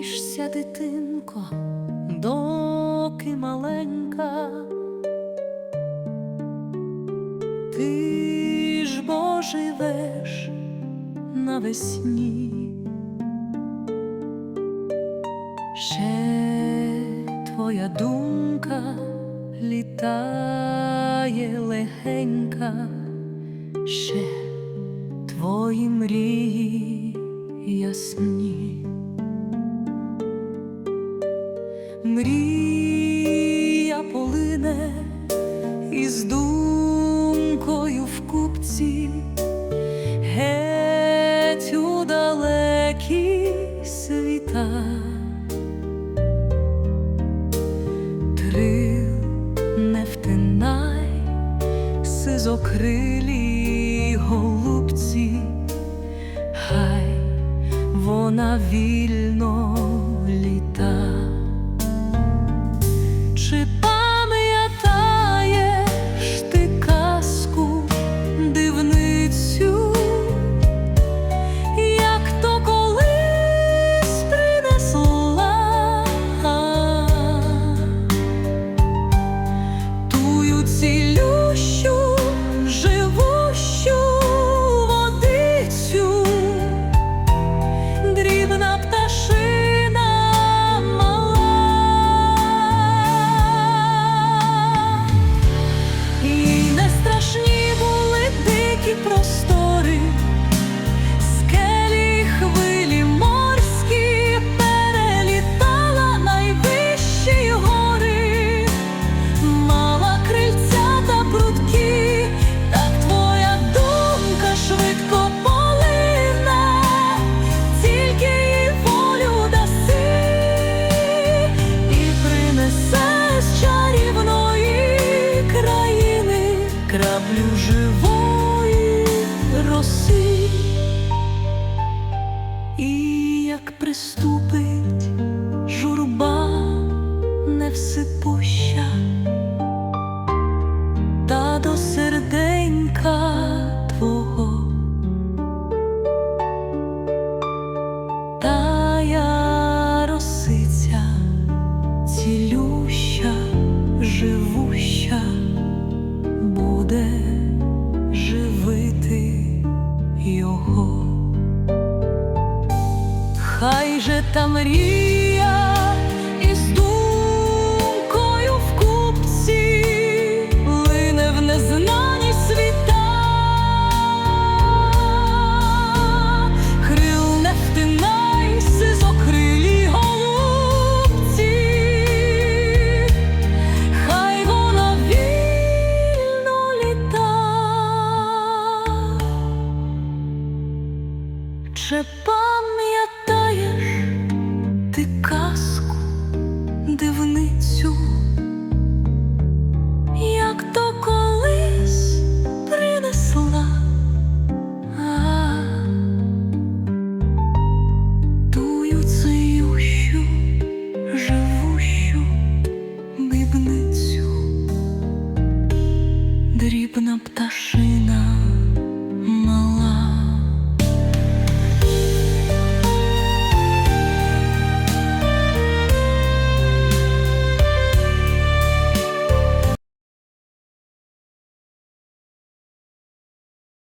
Смійся, дитинко, доки маленька. Ти ж бо живеш навесні. Ще твоя думка літає легенька, ще твої мрії ясні. Із думкою в купці, геть у далекі світа. Трил не втинай, сизокрилі голубці, хай вона вільно літа. Живої роси. І як приступить Хай же та мрія із думкою в купці лине в незнані світа, крил не втинай сизокрилі голубці, хай вона вільно літа. Чепа because